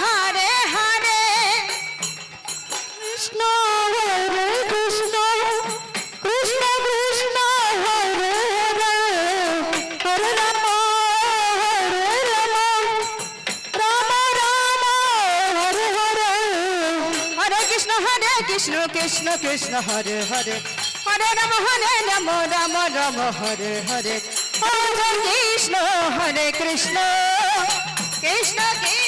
Hare Hare. Krishna Hare Krishna Krishna Krishna Hare Hare. Ram Hare Ram. Ram Ram, Hare Hare. Hare Krishna Hare Krishna Krishna Krishna, Hare Hare. Hare Ram Hare Ram Ram Ram, Hare Hare. Hare Krishna Hare Krishna. Krishna Krishna.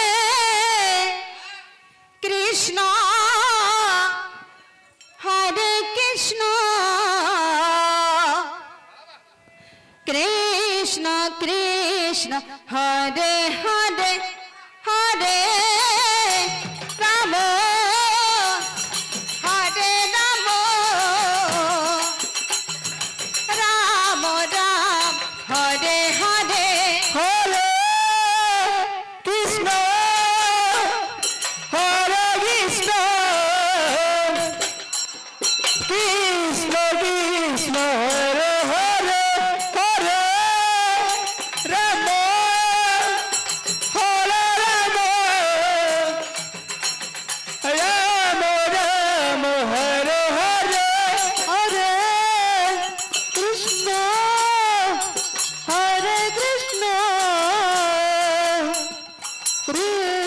Krishna Hare